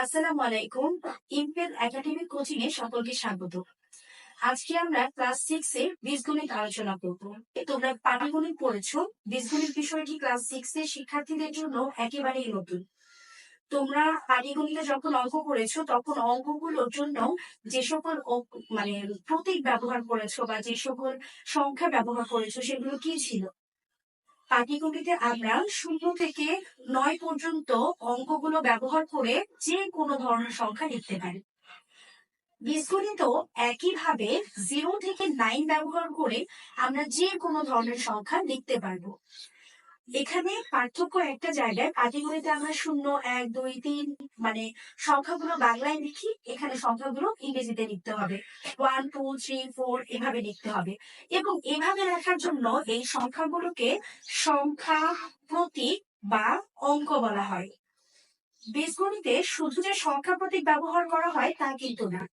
আসসালামু আলাইকুম impel academic coaching এ সকলকে স্বাগত। আজকে আমরা ক্লাস সিক্স এর বীজগণিত আলোচনা করব। তোমরা পাটিগণিত পড়েছো, বীজগণিত বিষয়টি ক্লাস সিক্স এর শিক্ষার্থীদের জন্য একেবারেই নতুন। তোমরা পাটিগণিতে যখন অঙ্ক করেছ তখন অঙ্কগুলোর জন্য যে সকল মানে প্রতীক ব্যবহার করেছ বা যে সকল সংখ্যা ব্যবহার করেছ, সেগুলো কি ছিল? পাটিগণিতে আমরা শূন্য থেকে নয় পর্যন্ত অঙ্কগুলো ব্যবহার করে যে কোনো ধরনের সংখ্যা লিখতে পারি। বীজগণিত একইভাবে জিরো থেকে নাইন ব্যবহার করে আমরা যে কোনো ধরনের সংখ্যা লিখতে পারব। এখানে পার্থক্য একটা জায়গায় পাটিগণিতে আমরা শূন্য, এক, দুই, তিন মানে সংখ্যাগুলো বাংলায় লিখি, এখানে সংখ্যাগুলো ইংরেজিতে লিখতে হবে। ওয়ান টু থ্রি ফোর এভাবে লিখতে হবে। এবং এভাবে লেখার জন্য এই সংখ্যাগুলোকে সংখ্যা প্রতীক বা অঙ্ক বলা হয়। বীজগণিতে শুধু যে সংখ্যা প্রতীক ব্যবহার করা হয় তা কিন্তু না।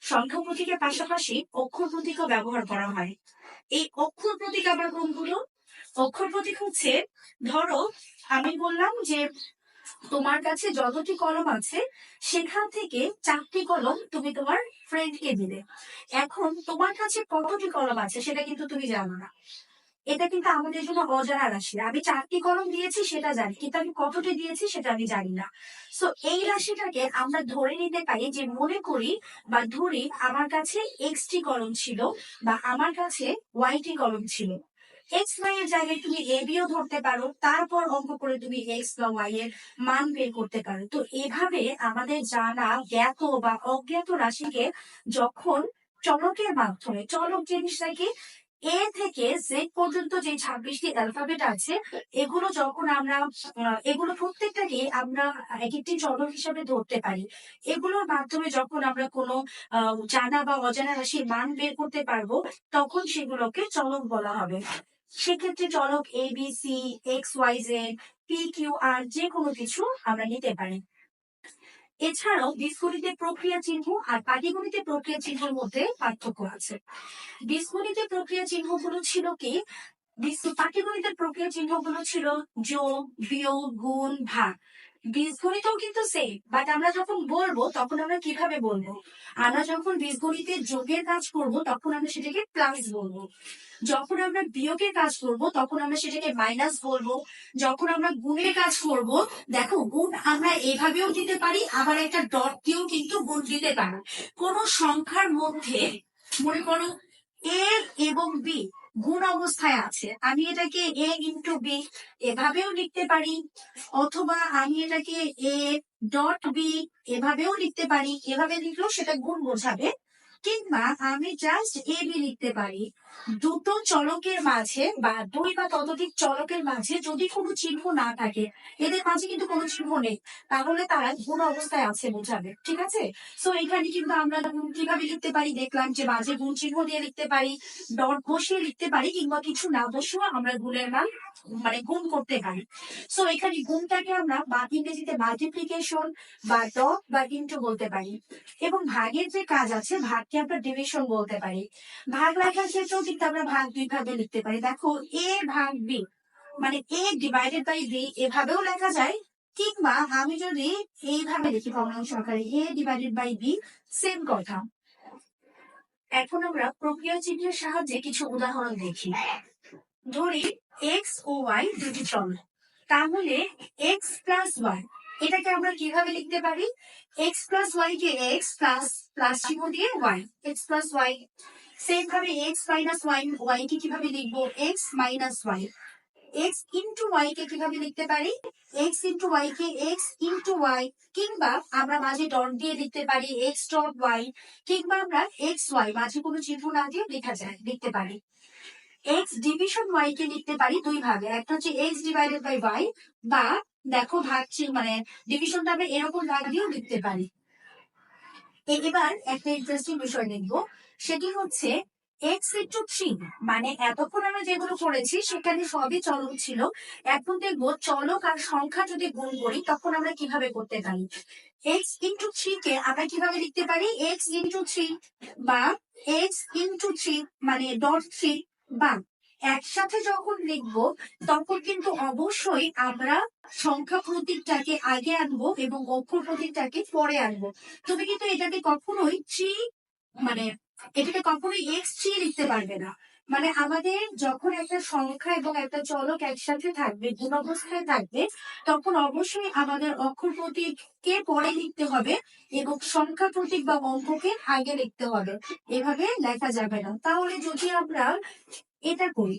সংখ্যা প্রতীকের পাশাপাশি অক্ষর প্রতীকও ব্যবহার করা হয়। এই অক্ষর প্রতীক আবার কোনগুলো? অক্ষর প্রতীক হচ্ছে, ধরো, আমি বললাম যে তোমার কাছে যতটি কলম আছে, সেখান থেকে চারটি কলম তুমি তোমার ফ্রেন্ডকে দিলে। এখন তোমার কাছে কতটি কলম আছে সেটা কিন্তু তুমি জানো না। এটা কিন্তু আমাদের জন্য অজানা রাশি। আমি চারটি কলম দিয়েছি সেটা জানি, কিন্তু আমি কতটি দিয়েছি সেটা আমি জানি না। সো এই রাশিটাকে আমরা ধরে নিতে পারি যে মনে করি বা ধরি আমার কাছে এক্স টি কলম ছিল বা আমার কাছে ওয়াই টি কলম ছিল। এক্স ওয়াই এর জায়গায় তুমি এ বিও ধরতে পারো, তারপর অঙ্ক করে তুমি এক্স বা ওয়াই এর মান বের করতে পারো। তো এভাবে আমাদের জানা জ্ঞাত বা অজ্ঞাত রাশিকে যখন চলকের মাধ্যমে, চলক জিনিসটা কি এ থেকে জেড পর্যন্ত যে ছাব্বিশটি অ্যালফাবেট আছে, এগুলো যখন আমরা এগুলো প্রত্যেকটাকে আমরা এক একটি চলক হিসাবে ধরতে পারি, এগুলোর মাধ্যমে যখন আমরা কোনো জানা বা অজানা রাশির মান বের করতে পারব, তখন সেগুলোকে চলক বলা হবে। সেক্ষেত্রে চলক A B C X Y Z P Q R যে কোনো কিছু আমরা নিতে পারি। এছাড়াও বীজগণিতে প্রক্রিয়া চিহ্ন আর পাটিগণিতে প্রক্রিয়া চিহ্নের মধ্যে পার্থক্য আছে। বীজগণিতে প্রক্রিয়া চিহ্নগুলো ছিল কি? পাটিগণিতের প্রক্রিয়া চিহ্নগুলো ছিল যোগ, বিয়োগ, গুণ, ভাগ। বীজগণিতেও কিন্তু সেম বাট আমরা যখন বলব, তখন আমরা কীভাবে বলব? আমরা যখন বীজগণিতে যোগের কাজ করব, তখন আমরা সেটাকে প্লাস বলব। যখন আমরা বিয়োগের কাজ করব, তখন আমরা সেটাকে মাইনাস বলব। যখন আমরা গুণের কাজ করব, দেখো, গুণ আমরা এভাবেও দিতে পারি, আবার একটা ডট দিয়েও কিন্তু গুণ দিতে পারি। কোন সংখ্যার মধ্যে, মনে করো এ এবং বি গুণ অবস্থায় আছে। আমি এটাকে এ ইন্টু বি এভাবেও লিখতে পারি, অথবা আমি এটাকে এ ডট বি এভাবেও লিখতে পারি। এভাবে লিখলেও সেটা গুণ বোঝাবে। কিংবা আমি জাস্ট এ বি লিখতে পারি। দুটো চলকের মাঝে বা দুই বা ততোধিক চলকের মাঝে যদি কোনো চিহ্ন না থাকে, এদের মাঝে কিন্তু কোনো চিহ্ন নেই, তাহলে তারা গুণ অবস্থায় আছে বোঝাবে, ঠিক আছে? সো এখানে কিন্তু আমরা কীভাবে লিখতে পারি? দেখলাম যে মাঝে গুণ চিহ্ন দিয়ে লিখতে পারি, ডট বসিয়ে লিখতে পারি, কিংবা কিছু না বসেও আমরা গুণের মান মানে গুণ করতে পারি। সো এখানে গুণটাকে আমরা বা ইংরেজিতে মাল্টিপ্লিকেশন বা ডট বা ইন্টু বলতে পারি। এবং ভাগের যে কাজ আছে ভাগকে আমরা ডিভিশন বলতে পারি। ভাগ লেখার ক্ষেত্রেও কিন্তু আমরা ভাগ দুই ভাবে লিখতে পারি। দেখো এ ভাগ বি মানে এ ডিভাইডেড বাই বি এভাবেও লেখা যায়, কিংবা আমি যদি এইভাবে লিখি ভগ্নাংশ আকারে A divided by B same কথা। এখন আমরা প্রক্রিয়া চিহ্নের সাহায্যে কিছু উদাহরণ দেখি। ধরি এক্স ও ওয়াই দুটি চল। তাহলে এক্স প্লাস ওয়াই এটাকে আমরা কীভাবে লিখতে পারি? এক্স প্লাস ওয়াই কে এক্স প্লাস প্লাস চিহ্ন দিয়ে Y X plus Y same ভাবে এক্স মাইনাস ওয়াই ওয়াই কে কীভাবে লিখব? X minus Y X into Y কে কীভাবে লিখতে পারি? এক্স ইন্টু ওয়াই কে এক্স ইন্টু ওয়াই কিংবা আমরা মাঝে ডট দিয়ে লিখতে পারি এক্স ডট ওয়াই কিংবা আমরা এক্স ওয়াই মাঝে কোনো চিহ্ন না দিয়ে লেখা যায়, লিখতে পারি। এক্স ডিভিশন ওয়াই কে লিখতে পারি দুই ভাগে, একটা হচ্ছে এক্স ডিভাইডেড বাই ওয়াই বা দেখো ভাগ মানে ডিভিশনটা আমরা এরকম ভাগ দিয়েও লিখতে পারি। এবার একটা ইন্টারেস্টিং বিষয় লিখব। সেটি হচ্ছে এক্স ইন্টু থ্রি মানে এতক্ষণ আমরা যেগুলো করেছি, সেখানে সবই চলক ছিল। এখন দেখব চলক আর সংখ্যা যদি গুণ করি, তখন আমরা কীভাবে করতে পারি? এক্স ইন্টু থ্রি কে আমরা কীভাবে লিখতে পারি? এক্স ইন্টু থ্রি বা এক্স ইন্টু থ্রি মানে ডট থ্রি বা একসাথে যখন লিখব, তখন কিন্তু অবশ্যই আমরা সংখ্যা প্রতীকটাকে আগে আনব এবং অক্ষর প্রতীকটাকে পরে আনব। তুমি কিন্তু এটাকে কখনোই চি মানে এটাকে কখনোই এক্স চি লিখতে পারবে না। মানে আমাদের যখন একটা সংখ্যা এবং একটা চলক একসাথে থাকবে, গুণ অবস্থায় থাকবে, তখন অবশ্যই আমাদের অক্ষর প্রতীককে পরে লিখতে হবে এবং সংখ্যা প্রতীক বা অঙ্ককে আগে লিখতে হবে। এভাবে লেখা যাবে না। তাহলে যদি আমরা এটা করি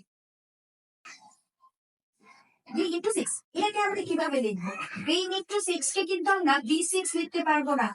আমরা কীভাবে লিখব? বি কিন্তু আমরা বি সিক্স লিখতে পারব না।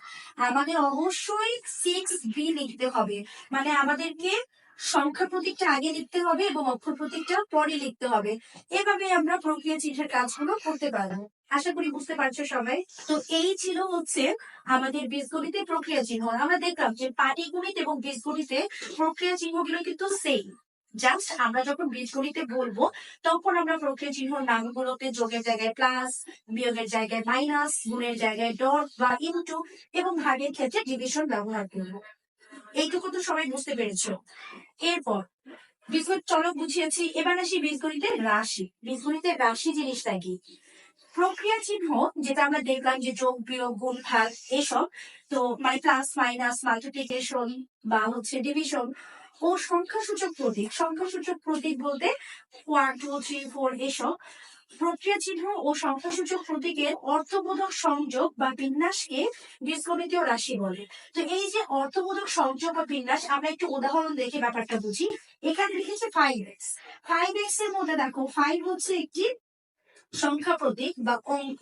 আমাদের অবশ্যই সিক্স বি লিখতে হবে। মানে আমাদেরকে সংখ্যা প্রতীকটা আগে লিখতে হবে এবং অক্ষর প্রতীকটা পরে লিখতে হবে। এভাবে আমরা প্রক্রিয়া চিহ্নের কাজগুলো করতে পারব। আশা করি বুঝতে পারছ সবাই। তো এই ছিল হচ্ছে আমাদের বীজগণিতের প্রক্রিয়া চিহ্ন। আমরা দেখলাম যে পাটিগণিত এবং বীজগণিতে প্রক্রিয়া চিহ্নগুলো কিন্তু সেম জাস্ট আমরা যখন বীজগণিতে বলব, তখন আমরা প্রক্রিয়া চিহ্ন নামগুলোতে যোগের জায়গায় প্লাস বিয়োগের জায়গায় মাইনাস গুণের জায়গায় ডট বা ইনটু এবং ভাগের ক্ষেত্রে ডিভিশন ব্যবহার করব। এইটুকু তো সবাই বুঝতে পেরেছ। এরপর বীজগণিত চলক বুঝিয়েছি, এবার আসি বীজগণিতের রাশি। বীজগণিতের রাশি জিনিসটা কি? প্রক্রিয়া চিহ্ন, যেটা আমরা দেখলাম যে যোগ, বিয়োগ, গুণ, ভাগ, এসব, তো মানে প্লাস মাইনাস মাল্টিপ্লিকেশন বা হচ্ছে ডিভিশন ও সংখ্যাসূচক প্রতীক। সংখ্যাসূচক প্রতীক বলতে ওয়ান টু থ্রি ফোর এসব। প্রক্রিয়া চিহ্ন ও সংখ্যাসূচক প্রতীকের অর্থবোধক সংযোগ বা বিন্যাসকে বীজগণিতীয় রাশি বলে। তো এই যে অর্থবোধক সংযোগ বা বিন্যাস, আমরা একটু উদাহরণ দেখে ব্যাপারটা বুঝি। এখানে লিখেছে ফাইভ এক্স ফাইভ এক্সের মধ্যে দেখো ফাইভ হচ্ছে একটি সংখ্যা প্রতীক বা অঙ্ক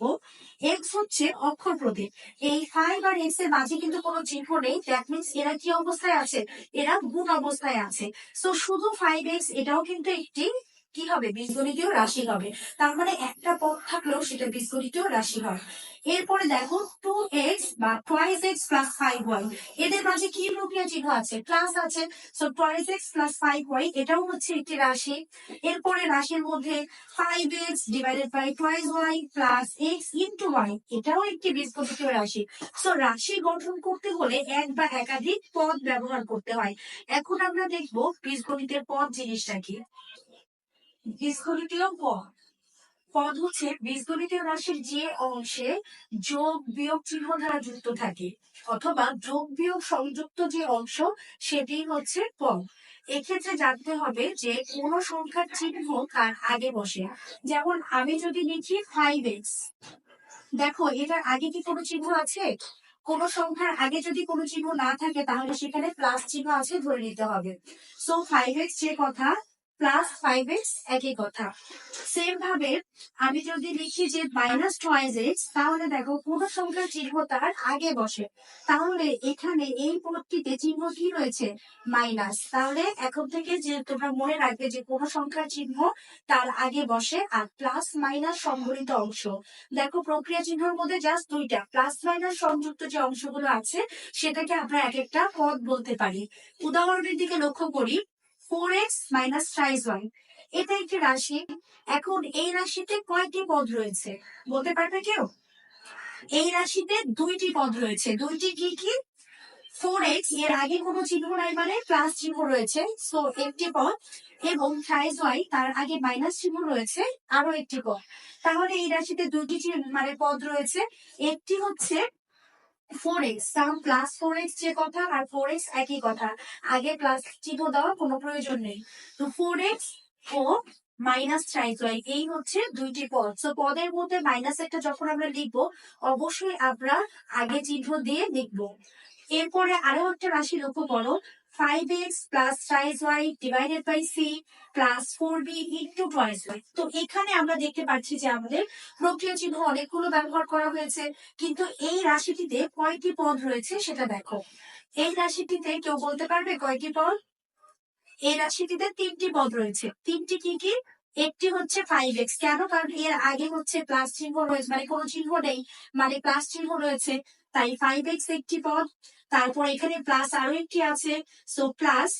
এক্স হচ্ছে অক্ষর প্রতীক। এই ফাইভ আর এক্সের মাঝে কিন্তু কোনো চিহ্ন নেই দ্যাট মিনস এরা কি অবস্থায় আছে? এরা গুণ অবস্থায় আছে। সো শুধু ফাইভ এক্স এটাও কিন্তু একটি কি হবে? বীজগণিতীয় রাশি হবে। তার মানে একটা পদ থাকলেও সেটা বীজগণিতীয় রাশি হয়। এরপরে দেখো টু এক্স বা twice X plus five Y এদের মাঝে কি প্রক্রিয়া চিহ্ন আছে? প্লাস আছে। So twice X plus five Y এটাও হচ্ছে একটি রাশি। এরপরে রাশির মধ্যে five X divided by twice Y plus X into Y এটাও একটি বীজগণিতীয় রাশি। সো রাশি গঠন করতে হলে এক বা একাধিক পদ ব্যবহার করতে হয়। এখন আমরা দেখব বীজগণিতের পদ জিনিসটা কি। বীজগণিতীয় পদ পদ হচ্ছে বীজগণিতীয় রাশির যে অংশে যোগ, বিয়োগ, চিহ্ন দ্বারা যুক্ত থাকে, অথবা যোগ, বিয়োগ, সংযুক্ত যে অংশ সেটি হচ্ছে পদ এক্ষেত্রে জানতে হবে যে কোন সংখ্যার চিহ্ন তার আগে বসে। যেমন আমি যদি লিখি ফাইভ এক্স দেখো এটার আগে কি কোনো চিহ্ন আছে? কোন সংখ্যার আগে যদি কোনো চিহ্ন না থাকে তাহলে সেখানে প্লাস চিহ্ন আছে ধরে নিতে হবে। সো ফাইভ এক্স যে কথা প্লাস ফাইভ এক্স একই কথা। সেম ভাবে আমি যদি লিখি যে মাইনাস টয়েস এক্স তাহলে দেখো কোন সংখ্যার চিহ্ন তার আগে বসে। তাহলে এখানে এই পদটিতে চিহ্ন কি রয়েছে? মাইনাস তাহলে এখন থেকে যে তোমরা মনে রাখবে যে কোন সংখ্যার চিহ্ন তার আগে বসে আর প্লাস মাইনাস সংবলিত অংশ। দেখো প্রক্রিয়া চিহ্নের মধ্যে জাস্ট দুইটা প্লাস মাইনাস সংযুক্ত যে অংশগুলো আছে, সেটাকে আমরা এক একটা পদ বলতে পারি। উদাহরণের দিকে লক্ষ্য করি। Four X minus thrice Y এটা একটি রাশি। এখন এই রাশিতে কয়টি পদ রয়েছে? বলতে পারবে কেউ? এই রাশিতে দুইটি পদ রয়েছে। দুইটি কি কি? ফোর এক্সের আগে কোনো চিহ্ন নাই মানে প্লাস চিহ্ন রয়েছে। সো একটি পদ এবং ট্রাইস ওয়াই তার আগে মাইনাস চিহ্ন রয়েছে। আরও একটি পদ। তাহলে এই রাশিতে দুইটি চিহ্ন- মানে পদ রয়েছে। একটি হচ্ছে ফোর কারণ প্লাস ফোর যে কথা আর ফোর একই কথা। আগে প্লাস চিহ্ন দেওয়ার কোনো প্রয়োজন নেই। তো ফোর এক্স ও মাইনাস ট্রাইস ওয়াই এই হচ্ছে দুইটি পদ। তো পদের মধ্যে মাইনাস একটা যখন আমরা লিখব, অবশ্যই আমরা আগে চিহ্ন দিয়ে লিখব। এরপরে আরও একটা রাশি লক্ষ্য করো five X plus thrice Y divided by C plus four B into twice তো এখানে আমরা দেখতে পাচ্ছি যে আমাদের প্রক্রিয়া চিহ্ন অনেকগুলো ব্যবহার করা হয়েছে, কিন্তু এই রাশিটিতে কয়টি পদ রয়েছে সেটা দেখো। এই রাশিটিতে কেউ বলতে পারবে কয়টি পদ? এই রাশিটিতে তিনটি পদ রয়েছে। তিনটি কি কি? একটি হচ্ছে ফাইভ এক্স কেন? কারণ এর আগে হচ্ছে প্লাস চিহ্ন রয়েছে মানে কোনো চিহ্ন নেই মানে প্লাস চিহ্ন রয়েছে, তাই ফাইভ এক্স একটি পদ। তারপর এখানে প্লাস আরও একটি আছে। So plus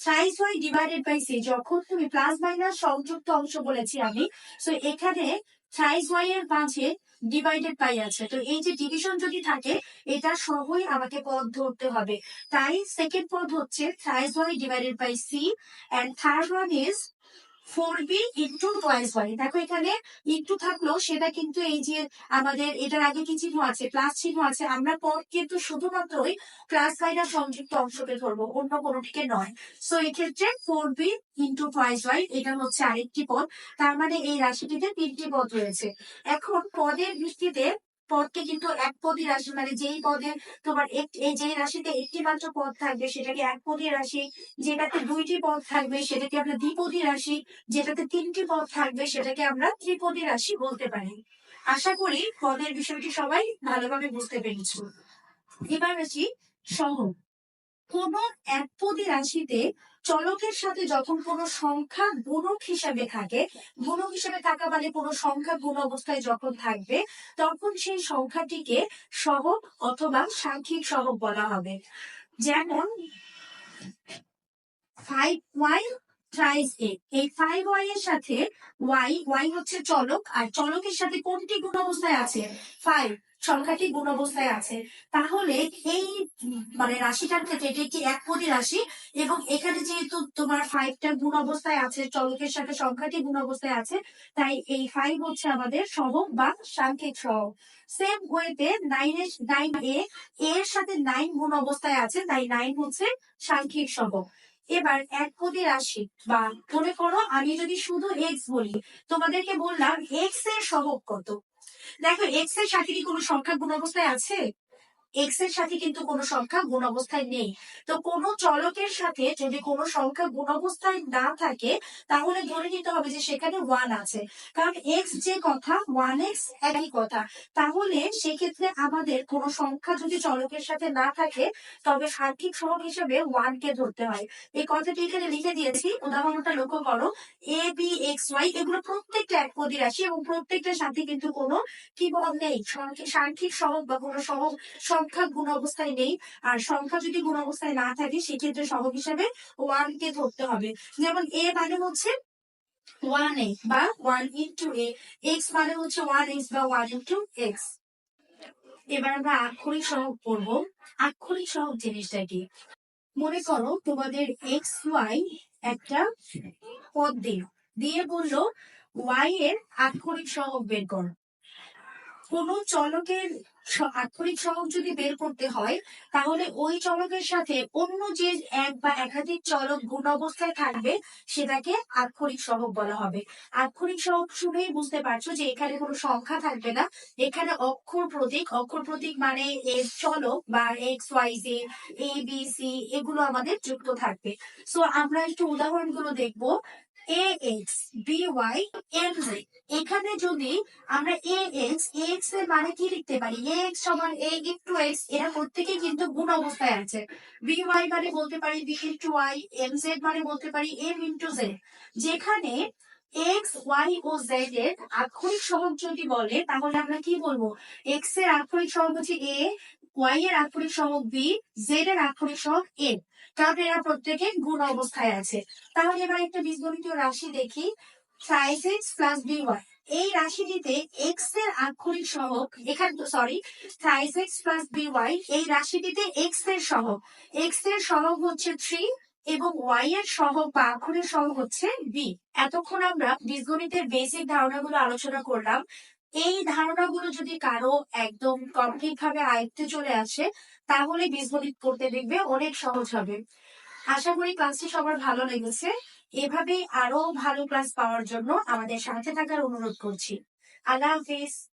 thrice Y divided by C যখন তুমি প্লাস মাইনাস সংযুক্ত অংশ বলেছি আমি সো এখানে থ্রাইস ওয়াই এর মাঝে ডিভাইডেড বাই আছে। তো এই যে ডিভিশন যদি থাকে, এটা সহই আমাকে পদ ধরতে হবে। তাই সেকেন্ড পদ হচ্ছে thrice Y divided by C and third one is four B into twice Y. দেখো এখানে ইন্টু থাকল, সেটা কিন্তু এই যে আমাদের এটার আগে কি চিহ্ন আছে? প্লাস চিহ্ন আছে। আমরা পর কিন্তু শুধুমাত্রই প্লাস বাইরা সংযুক্ত অংশকে ধরবো, অন্য কোনোটিকে নয়। সো এক্ষেত্রে four B into twice Y, এটা হচ্ছে আরেকটি পদ। তার মানে এই রাশিটিতে তিনটি পদ রয়েছে। এখন পদের ভিত্তিতে পদকে কিন্তু এক পদী রাশি মানে যেই পদে তোমার এই যে রাশিতে একটি মাত্র পদ থাকবে, সেটাকে এক পদী রাশি যেটাতে দুইটি পদ থাকবে, সেটাকে আমরা দ্বিপদী রাশি যেটাতে তিনটি পদ থাকবে, সেটাকে আমরা ত্রিপদী রাশি বলতে পারি। আশা করি পদের বিষয়টি সবাই ভালোভাবে বুঝতে পেরেছ। এবার আসি সহ। কোন একপদী রাশিতে চলকের সাথে যখন কোনো সংখ্যা গুণক হিসাবে থাকে, গুণক হিসাবে থাকা মানে কোনো সংখ্যা গুণ অবস্থায় যখন থাকবে, তখন সেই সংখ্যাটিকে সহগ অথবা সাংখ্যিক সহগ বলা হবে। যেমন ফাইভ এ এই ফাইভ ওয়াই এর সাথে ওয়াই ওয়াই হচ্ছে চলক, আর চলকের সাথে কোনটি গুণ অবস্থায় আছে? ফাইভ সংখ্যাটি গুণ অবস্থায় আছে। তাহলে এই মানে রাশিটার ক্ষেত্রে এটি একটি একপদী রাশি এবং এখানে যেহেতু তোমার ফাইভটা গুণ অবস্থায় আছে, চলকের সাথে সংখ্যাটি গুণ অবস্থায় আছে, তাই এই ফাইভ হচ্ছে আমাদের সহগ বা সাংখ্যিক সহগ সেম ওয়েতে নাইন এর নাইন এ এর সাথে নাইন গুণ অবস্থায় আছে, তাই নাইন হচ্ছে সাংখ্যিক সহগ এবার এক কোটি রাশি বা মনে করো আমি যদি শুধু এক্স বলি, তোমাদেরকে বললাম এক্সের সহগ কত? দেখো এক্সের সাথে কি কোনো সংখ্যা গুণ অবস্থায় আছে? এক্সের সাথে কিন্তু কোনো সংখ্যা গুণ অবস্থায় নেই। তো কোনো চলকের সাথে যদি কোনো সংখ্যা গুণ অবস্থায় না থাকে, তাহলে ধরে নিতে হবে যে সেখানে ওয়ান আছে। কারণ এক্স যে কথা ওয়ান এক্স একই কথা। তাহলে সেক্ষেত্রে আমাদের কোনো সংখ্যা যদি চলকের সাথে না থাকে, তবে সার্থিক সহগ হিসেবে ওয়ান কে ধরতে হয়। এই কথাটি এখানে লিখে দিয়েছি। উদাহরণটা লক্ষ্য করো। এ বি এক্স ওয়াই এগুলো প্রত্যেকটা এক একপদী রাশি এবং প্রত্যেকটার সাথে কিন্তু কোনো কি বল নেই। সংখ্যা- সাংখ্যিক সহগ বা কোনো সহগ সংখ্যা গুণ অবস্থায় নেই। আর সংখ্যা যদি গুণ অবস্থায় না থাকে, সেক্ষেত্রে সহগ হিসাবে ওয়ান কে ধরতে হবে। যেমন এ মানে হচ্ছে ওয়ান এ বা ওয়ান ইন্টু এ এক্স মানে হচ্ছে ওয়ান এক্স বা ওয়ান ইন্টু এক্স এবার আমরা আক্ষরিক সহগ পড়ব। আক্ষরিক সহগ জিনিসটা কি? মনে করো তোমাদের এক্স ওয়াই একটা পদ দিল। দিয়ে বলল ওয়াই এর আক্ষরিক সহগ বের করো। কোন চলকের আক্ষরিক সহগ যদি বের করতে হয়, তাহলে ওই চলকের সাথে অন্য যে এক বা একাধিক চলক গুণ অবস্থায় থাকবে, সেটাকে আক্ষরিক সহগ বলা হবে। আক্ষরিক সহগ শুনেই বুঝতে পারছ যে এখানে কোনো সংখ্যা থাকবে না। এখানে অক্ষর প্রতীক অক্ষর প্রতীক মানে এর চলক বা X Y Z A B C এগুলো আমাদের যুক্ত থাকবে। সো আমরা একটু উদাহরণগুলো দেখব। A B Y M Z এখানে যদি আমরা এ এক্সের মানে কি লিখতে পারি? এ এক্স সমান এ ইন্টু এক্স এরা প্রত্যেকেই কিন্তু গুণ অবস্থায় আছে। বি ওয়াই মানে বলতে পারি B into Y M Z মানে বলতে পারি এম ইন্টু জেড যেখানে এক্স ওয়াই ও জেড এর আক্ষরিক সহগ যদি বলে, তাহলে আমরা কি বলব? এক্সের আক্ষরিক সহগ হচ্ছে এ ওয়াই এর আক্ষরিক সহগ বি জেড এর আক্ষরিক সহগ এ কারণ এরা প্রত্যেকে গুণ অবস্থায় আছে। তাহলে এবার একটা বীজগণিতীয় রাশি দেখি। Five X plus B Y এই রাশিটিতে এক্সের আক্ষরিক সহগ, এখানে sorry five X plus B Y এই রাশিটিতে এক্সের সহগ। এক্সের সহগ হচ্ছে থ্রি এবং ওয়াই এর সহগ বা আক্ষরের সহগ হচ্ছে বি এতক্ষণ আমরা বীজগণিতের বেসিক ধারণাগুলো আলোচনা করলাম। এই ধারণাগুলো যদি কারও একদম কমপ্লিট ভাবে আয়ত্তে চলে আসে, তাহলে বীজগণিত করতে দেখবে অনেক সহজ হবে। আশা করি ক্লাসটি সবার ভালো লেগেছে। এভাবেই আরও ভালো ক্লাস পাওয়ার জন্য আমাদের সাথে থাকার অনুরোধ করছি। আল্লাহ হাফিজ।